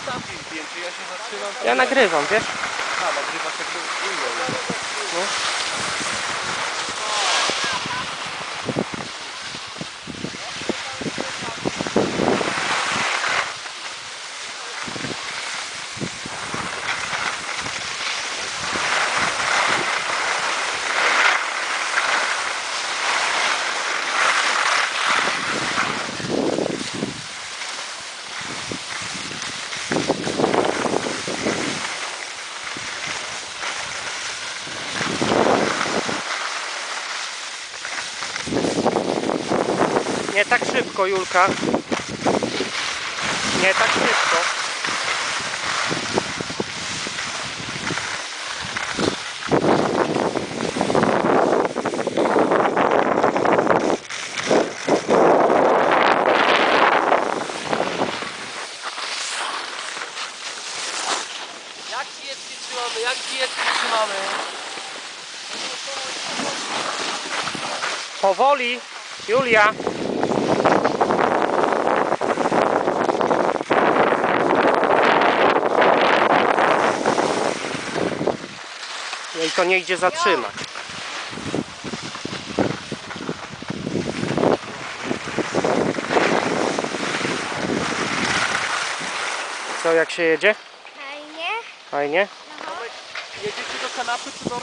zdjęcie, ja się zatrzymam. Ja nagrywam, wiesz? A, nagrywasz jakby inną. No. Nie tak szybko, Julka. Nie tak szybko. Jak kijeczki trzymamy, jak kijeczki trzymamy? Powoli, Julia. Jej to nie idzie zatrzymać. Co, jak się jedzie? Fajnie. Fajnie? Jedziecie do kanapy czy do